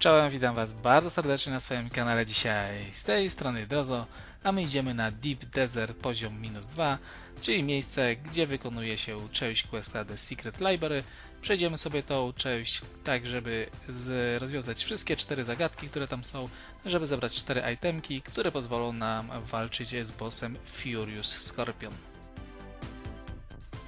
Czołem, witam Was bardzo serdecznie na swoim kanale dzisiaj. Z tej strony Drozo, a my idziemy na Deep Desert poziom minus 2, czyli miejsce, gdzie wykonuje się część questa The Secret Library. Przejdziemy sobie tą część tak, żeby rozwiązać wszystkie cztery zagadki, które tam są, żeby zebrać cztery itemki, które pozwolą nam walczyć z bossem Furious Scorpion.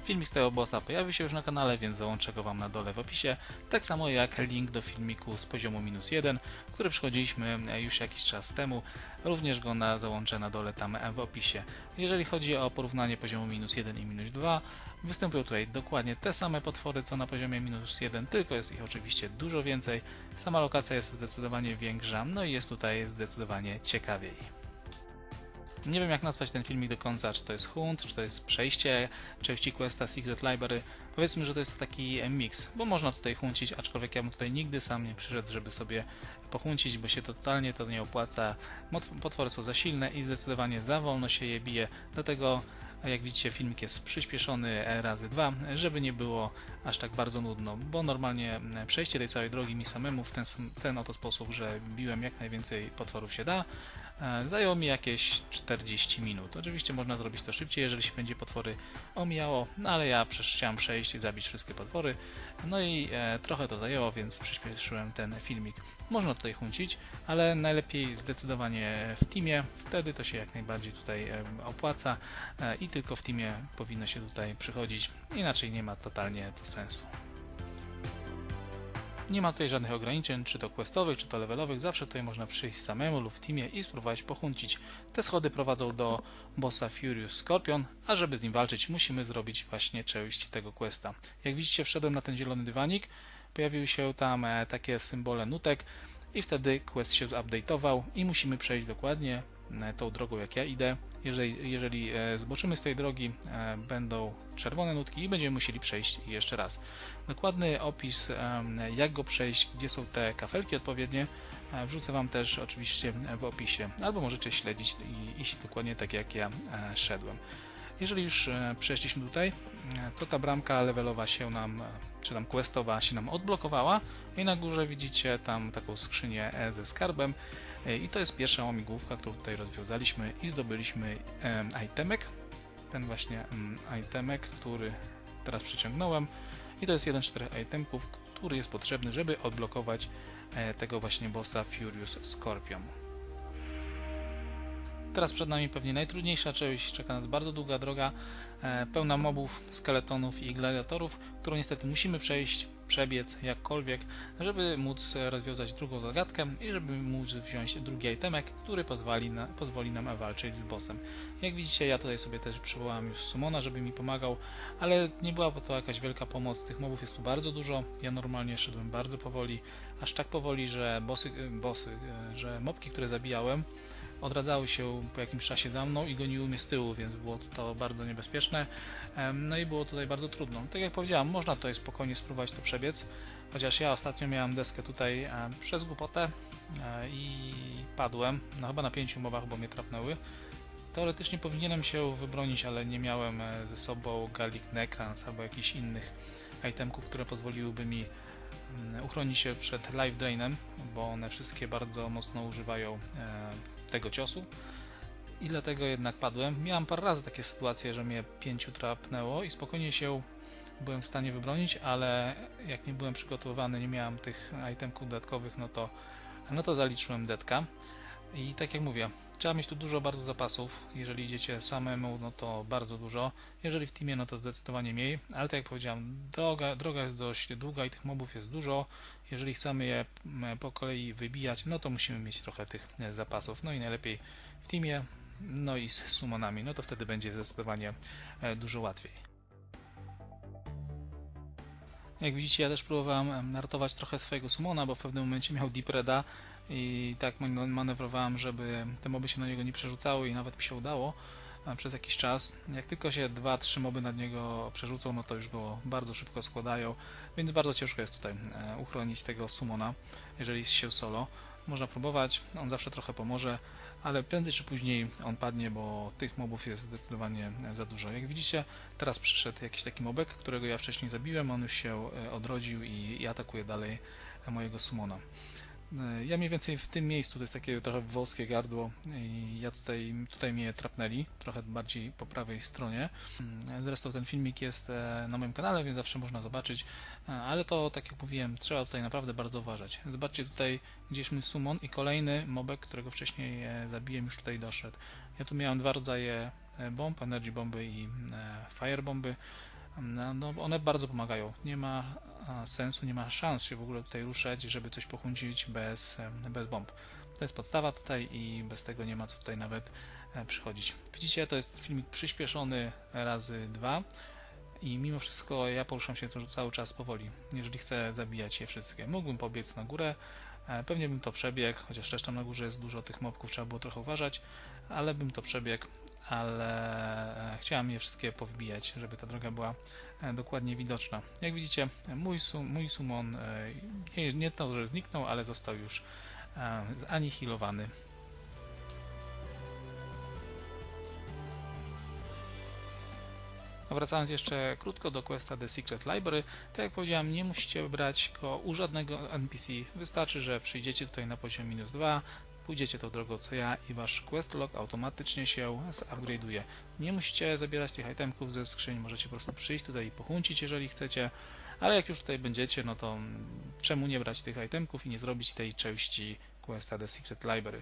Filmik z tego bossa pojawi się już na kanale, więc załączę go Wam na dole w opisie, tak samo jak link do filmiku z poziomu minus 1, który przychodziliśmy już jakiś czas temu, również go na, załączę na dole tam w opisie. Jeżeli chodzi o porównanie poziomu minus 1 i minus 2, występują tutaj dokładnie te same potwory co na poziomie minus 1, tylko jest ich oczywiście dużo więcej, sama lokacja jest zdecydowanie większa, no i jest tutaj zdecydowanie ciekawiej. Nie wiem jak nazwać ten filmik do końca, czy to jest hunt, czy to jest przejście części questa Secret Library. Powiedzmy, że to jest taki miks, bo można tutaj huncić, aczkolwiek ja bym tutaj nigdy sam nie przyszedł, żeby sobie pochuncić, bo się totalnie to nie opłaca. Potwory są za silne i zdecydowanie za wolno się je bije, dlatego jak widzicie filmik jest przyspieszony razy dwa, żeby nie było aż tak bardzo nudno, bo normalnie przejście tej całej drogi mi samemu w ten, ten oto sposób, że biłem jak najwięcej potworów się da, zajęło mi jakieś 40 minut. Oczywiście można zrobić to szybciej, jeżeli się będzie potwory omijało, no ale ja chciałem przejść i zabić wszystkie potwory, no i e, trochę to zajęło, więc przyspieszyłem ten filmik. Można tutaj huncić, ale najlepiej zdecydowanie w teamie, wtedy to się jak najbardziej tutaj em, opłaca e, i tylko w teamie powinno się tutaj przychodzić, inaczej nie ma totalnie to sensu. Nie ma tutaj żadnych ograniczeń, czy to questowych, czy to levelowych, zawsze tutaj można przyjść samemu lub w teamie i spróbować pochuncić. Te schody prowadzą do bossa Furious Scorpion, a żeby z nim walczyć musimy zrobić właśnie część tego questa. Jak widzicie wszedłem na ten zielony dywanik, pojawiły się tam e, takie symbole nutek i wtedy quest się zupdate'ował i musimy przejść dokładnie e, tą drogą jak ja idę. Jeżeli, jeżeli e, zboczymy z tej drogi, e, będą czerwone nutki i będziemy musieli przejść jeszcze raz. Dokładny opis, jak go przejść, gdzie są te kafelki odpowiednie, wrzucę Wam też oczywiście w opisie, albo możecie śledzić i iść dokładnie tak jak ja szedłem. Jeżeli już e, przeszliśmy tutaj, e, to ta bramka levelowa się nam, e, czy tam questowa się nam odblokowała i na górze widzicie tam taką skrzynię ze skarbem. I to jest pierwsza łamigłówka, którą tutaj rozwiązaliśmy i zdobyliśmy em, itemek, ten właśnie mm, itemek, który teraz przyciągnąłem i to jest jeden z czterech itemków, który jest potrzebny, żeby odblokować tego właśnie bossa Furious Scorpion. Teraz przed nami pewnie najtrudniejsza część, czeka nas bardzo długa droga, e, pełna mobów, skeletonów i gladiatorów, którą niestety musimy przejść, przebiec jakkolwiek, żeby móc rozwiązać drugą zagadkę i żeby móc wziąć drugi itemek, który pozwoli, na, pozwoli nam walczyć z bossem. Jak widzicie, ja tutaj sobie też przywołałem już Sumona, żeby mi pomagał, ale nie była to jakaś wielka pomoc. Tych mobów jest tu bardzo dużo. Ja normalnie szedłem bardzo powoli, aż tak powoli, że bossy, e, bossy e, że mobki, które zabijałem, odradzały się po jakimś czasie za mną i goniły mnie z tyłu, więc było to bardzo niebezpieczne. No i było tutaj bardzo trudno. Tak jak powiedziałem, można tutaj spokojnie spróbować to przebiec, chociaż ja ostatnio miałem deskę tutaj przez głupotę e, i padłem, no chyba na pięciu mobach, bo mnie trapnęły. Teoretycznie powinienem się wybronić, ale nie miałem e, ze sobą Gallic Necrans albo jakichś innych itemków, które pozwoliłyby mi uchronić się przed life drainem, bo one wszystkie bardzo mocno używają e, tego ciosu. I dlatego jednak padłem. Miałem parę razy takie sytuacje, że mnie pięciu trapnęło i spokojnie się byłem w stanie wybronić, ale jak nie byłem przygotowany, nie miałem tych itemków dodatkowych, no to, no to zaliczyłem detka. I tak jak mówię, trzeba mieć tu dużo bardzo zapasów. Jeżeli idziecie samemu, no to bardzo dużo. Jeżeli w teamie, no to zdecydowanie mniej. Ale tak jak powiedziałem, droga, droga jest dość długa i tych mobów jest dużo. Jeżeli chcemy je m, po kolei wybijać, no to musimy mieć trochę tych e, zapasów. No i najlepiej w teamie, no i z summonami, no to wtedy będzie zdecydowanie e, dużo łatwiej. Jak widzicie, ja też próbowałem em, ratować trochę swojego summona, bo w pewnym momencie miał deep reda i tak man- manewrowałem, żeby te moby się na niego nie przerzucały i nawet mi się udało e, przez jakiś czas. Jak tylko się dwa, trzy moby nad niego przerzucą, no to już go bardzo szybko składają, więc bardzo ciężko jest tutaj e, uchronić tego summona, jeżeli się solo. Można próbować, on zawsze trochę pomoże, ale prędzej czy później on padnie, bo tych mobów jest zdecydowanie za dużo. Jak widzicie, teraz przyszedł jakiś taki mobek, którego ja wcześniej zabiłem, on już się e, odrodził i, i atakuje dalej mojego summona. E, Ja mniej więcej w tym miejscu, to jest takie trochę wąskie gardło i ja tutaj, tutaj mnie trapnęli, trochę bardziej po prawej stronie. Mm, Zresztą ten filmik jest e, na moim kanale, więc zawsze można zobaczyć, E, ale to tak jak mówiłem, trzeba tutaj naprawdę bardzo uważać. Zobaczcie tutaj gdzieś mój summon i kolejny mobek, którego wcześniej zabiłem, już tutaj doszedł. Ja tu miałem dwa rodzaje bomb, energy bomby i fire bomby. No, no, one bardzo pomagają. Nie ma sensu, nie ma szans się w ogóle tutaj ruszać, żeby coś pochęcić bez, bez bomb. To jest podstawa tutaj i bez tego nie ma co tutaj nawet e, przychodzić. Widzicie, to jest filmik przyspieszony razy dwa i mimo wszystko ja poruszam się tu cały czas powoli, jeżeli chcę zabijać je wszystkie. Mógłbym pobiec na górę, e, pewnie bym to przebiegł, chociaż też tam na górze jest dużo tych mobków, trzeba było trochę uważać, ale bym to przebiegł, ale e, chciałem je wszystkie powbijać, żeby ta droga była e, dokładnie widoczna. Jak widzicie, mój, sum, mój summon e, nie, nie to, że zniknął, ale został już zanihilowany. Wracając jeszcze krótko do questa The Secret Library, tak jak powiedziałem, nie musicie brać go u żadnego NPC. Wystarczy, że przyjdziecie tutaj na poziom minus 2, pójdziecie tą drogą co ja i wasz quest log automatycznie się zupgrade'uje. Nie musicie zabierać tych itemków ze skrzyń, możecie po prostu przyjść tutaj i pochuncić, jeżeli chcecie, ale jak już tutaj będziecie, no to czemu nie brać tych itemków i nie zrobić tej części questa The Secret Library.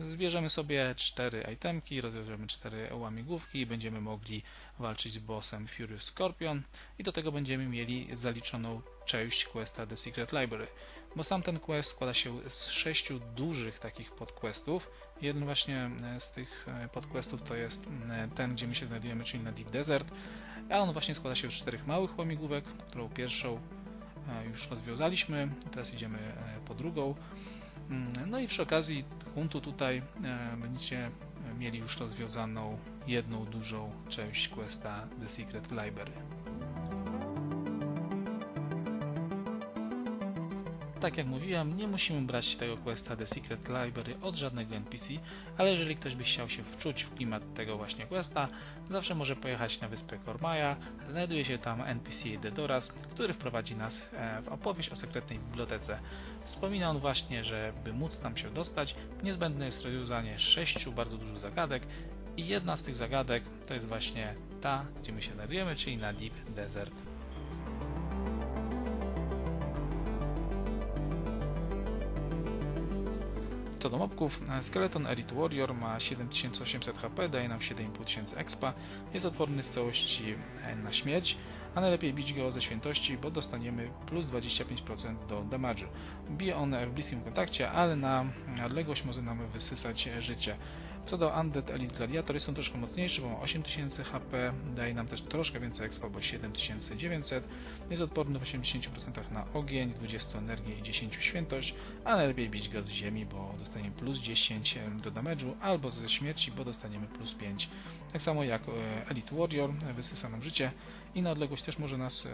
Zbierzemy sobie cztery itemki, rozwiążemy cztery łamigłówki i będziemy mogli walczyć z bossem Furious Scorpion i do tego będziemy mieli zaliczoną część questa The Secret Library. Bo sam ten quest składa się z sześciu dużych takich podquestów. Jeden właśnie e, z tych e, podquestów to jest e, ten, gdzie my się znajdujemy, czyli na Deep Desert, a on właśnie składa się z czterech małych łamigłówek, którą pierwszą już rozwiązaliśmy, teraz idziemy po drugą. Mm, No i przy okazji huntu tutaj będziecie mieli już rozwiązaną jedną dużą część questa The Secret Library. Tak jak mówiłem, nie musimy brać tego questa The Secret Library od żadnego NPC, ale jeżeli ktoś by chciał się wczuć w klimat tego właśnie questa, zawsze może pojechać na wyspę Kormaja. Znajduje się tam NPC Dedoras, który wprowadzi nas e, w opowieść o sekretnej bibliotece. Wspomina on właśnie, że by móc tam się dostać, niezbędne jest rozwiązanie sześciu bardzo dużych zagadek i jedna z tych zagadek to jest właśnie ta, gdzie my się znajdujemy, czyli na Deep Desert. Do mobków, Skeleton Elite Warrior ma 7800 HP, daje nam 7500 expa, jest odporny w całości e, na śmierć, a najlepiej bić go ze świętości, bo dostaniemy plus 25% do damage'u. Bije on w bliskim kontakcie, ale na odległość może nam wysysać życie. Co do Undead Elite Gladiator, jest on troszkę mocniejszy, bo ma 8000 HP, daje nam też troszkę więcej expa, bo 7900. Jest odporny w 80% na ogień, 20 energię i 10 świętość, a najlepiej bić go z ziemi, bo dostaniemy plus 10 do damage'u, albo ze śmierci, bo dostaniemy plus 5. Tak samo jak e, Elite Warrior, wysysa nam życie i na odległość też może nas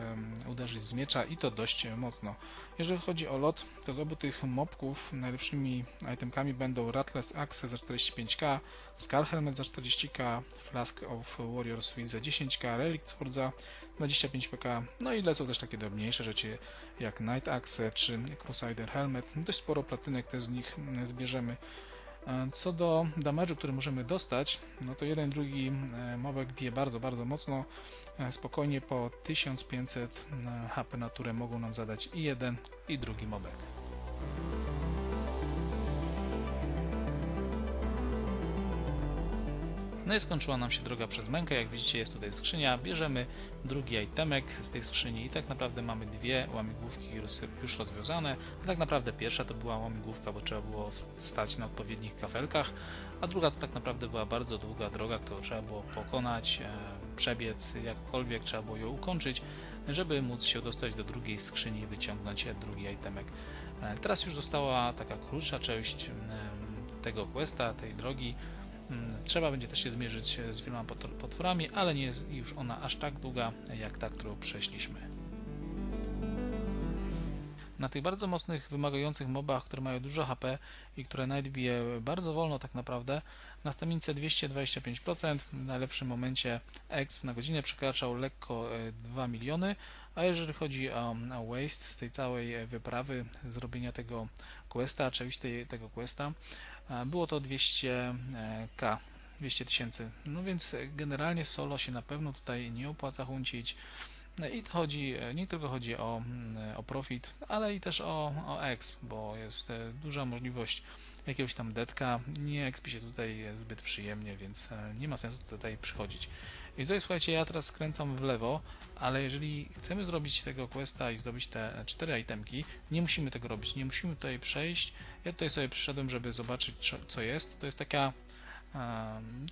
uderzyć z miecza i to dość mocno. Jeżeli chodzi o lot, to z obu tych mobków najlepszymi itemkami będą Ratless Axe za 45k, Skull Helmet za 40k, Flask of Warrior Suite za 10k, Relic Sword za 25 pk, no i lecą też takie drobniejsze rzeczy jak Night Axe czy Crusader Helmet. Dość sporo platynek też z nich zbierzemy. E, Co do damage'u, który możemy dostać, no to jeden, drugi e, mobek bije bardzo, bardzo mocno. E, Spokojnie po 1500 e, HP na turę mogą nam zadać i jeden, i drugi mobek. No i skończyła nam się droga przez mękę. Jak widzicie, jest tutaj skrzynia. Bierzemy drugi itemek z tej skrzyni i tak naprawdę mamy dwie łamigłówki już, rozwiązane. A tak naprawdę pierwsza to była łamigłówka, bo trzeba było stać na odpowiednich kafelkach, a druga to tak naprawdę była bardzo długa droga, którą trzeba było pokonać, e, przebiec jakkolwiek, trzeba było ją ukończyć, żeby móc się dostać do drugiej skrzyni i wyciągnąć drugi itemek. E, Teraz już została taka krótsza część tego questa, tej drogi. Mm, Trzeba będzie też się zmierzyć z wieloma pot- potworami, ale nie jest już ona aż tak długa jak ta, którą przeszliśmy. Na tych bardzo mocnych, wymagających mobach, które mają dużo HP i które Night bije bardzo wolno tak naprawdę, na stamińce 225%, w najlepszym momencie EXP na godzinę przekraczał lekko e, 2 miliony, a jeżeli chodzi o, o waste z tej całej e, wyprawy, zrobienia tego questa, tej, tego questa. E, Było to 200k, 200 tysięcy. No więc generalnie solo się na pewno tutaj nie opłaca huncić. No I chodzi, nie tylko chodzi o, o profit, ale i też o, o exp, bo jest e, duża możliwość jakiegoś tam detka. Nie expi się tutaj zbyt przyjemnie, więc e, nie ma sensu tutaj przychodzić. I tutaj słuchajcie, ja teraz skręcam w lewo, ale jeżeli chcemy zrobić tego questa i zdobyć te cztery itemki, nie musimy tego robić, nie musimy tutaj przejść. Ja tutaj sobie przyszedłem, żeby zobaczyć co- jest. To jest taka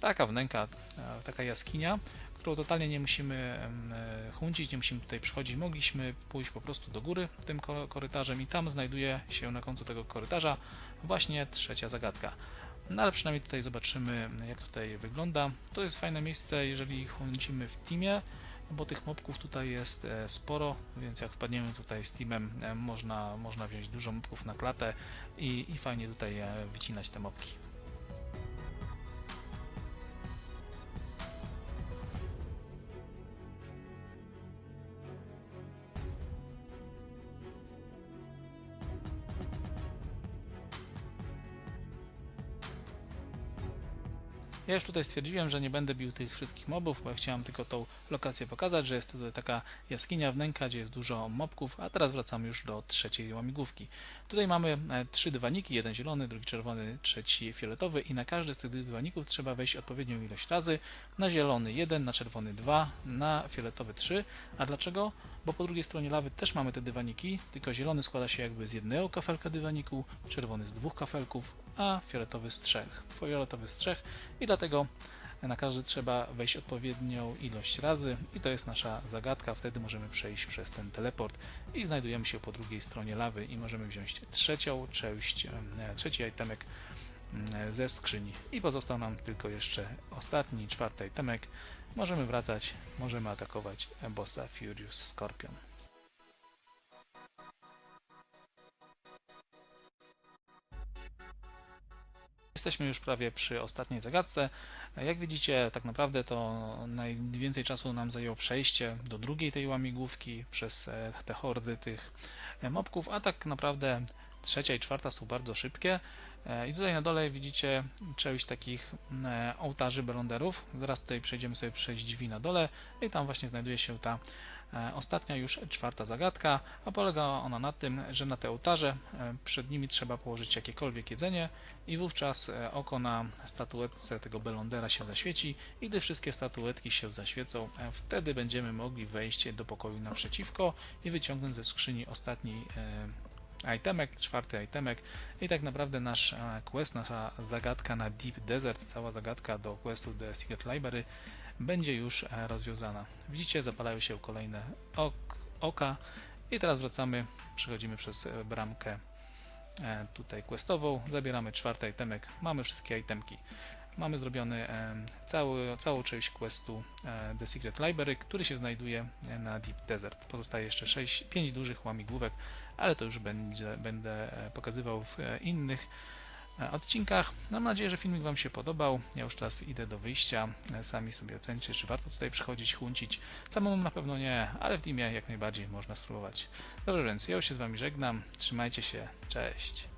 taka wnęka, e, taka jaskinia, którą totalnie nie musimy e, chuncić, nie musimy tutaj przychodzić. Mogliśmy pójść po prostu do góry tym ko- korytarzem i tam znajduje się na końcu tego korytarza właśnie trzecia zagadka. No ale przynajmniej tutaj zobaczymy, jak tutaj wygląda. To jest fajne miejsce, jeżeli chodzimy w teamie, bo tych mobków tutaj jest e, sporo, więc jak wpadniemy tutaj z teamem, e, można, można wziąć dużo mobków na klatę i, i fajnie tutaj e, wycinać te mobki. Ja już tutaj stwierdziłem, że nie będę bił tych wszystkich mobów, bo ja chciałem tylko tą lokację pokazać, że jest tutaj taka jaskinia wnęka, gdzie jest dużo mobków, a teraz wracamy już do trzeciej łamigłówki. Tutaj mamy e, trzy dywaniki, jeden zielony, drugi czerwony, trzeci fioletowy i na każdy z tych dywaników trzeba wejść odpowiednią ilość razy. Na zielony 1, na czerwony 2, na fioletowy 3. A dlaczego? Bo po drugiej stronie lawy też mamy te dywaniki, tylko zielony składa się jakby z jednego kafelka dywaniku, czerwony z dwóch kafelków, a fioletowy z trzech. Fioletowy z i dlatego na każdy trzeba wejść odpowiednią ilość razy i to jest nasza zagadka. Wtedy możemy przejść przez ten teleport i znajdujemy się po drugiej stronie lawy i możemy wziąć trzecią część, e, trzeci itemek mm, ze skrzyni. I pozostał nam tylko jeszcze ostatni, czwarty itemek. Możemy wracać, możemy atakować bossa Furious Scorpion. Jesteśmy już prawie przy ostatniej zagadce. Jak widzicie, tak naprawdę to najwięcej czasu nam zajęło przejście do drugiej tej łamigłówki przez e, te hordy tych e, mobków, a tak naprawdę trzecia i czwarta są bardzo szybkie. E, I tutaj na dole widzicie część takich ołtarzy belonderów. Zaraz tutaj przejdziemy sobie przez drzwi na dole i tam właśnie znajduje się ta ostatnia już czwarta zagadka, a polega ona na tym, że na te ołtarze e, przed nimi trzeba położyć jakiekolwiek jedzenie i wówczas e, oko na statuetce tego belondera się zaświeci i gdy wszystkie statuetki się zaświecą, e, wtedy będziemy mogli wejść do pokoju naprzeciwko i wyciągnąć ze skrzyni ostatni e, itemek, czwarty itemek. I tak naprawdę nasz e, quest, nasza zagadka na Deep Desert, cała zagadka do questu The Secret Library będzie już e, rozwiązana. Widzicie, zapalają się kolejne ok oka i teraz wracamy, przechodzimy przez e, bramkę e, tutaj questową, zabieramy czwarty itemek, mamy wszystkie itemki. Mamy zrobiony cały, całą część questu The Secret Library, który się znajduje na Deep Desert. Pozostaje jeszcze 6, 5 dużych łamigłówek, ale to już będzie, będę pokazywał w innych odcinkach. Mam nadzieję, że filmik Wam się podobał. Ja już teraz idę do wyjścia. E, Sami sobie ocencie, czy warto tutaj przychodzić, huncić. Samemu na pewno nie, ale w teamie jak najbardziej można spróbować. Dobrze, więc ja już się z Wami żegnam. Trzymajcie się. Cześć.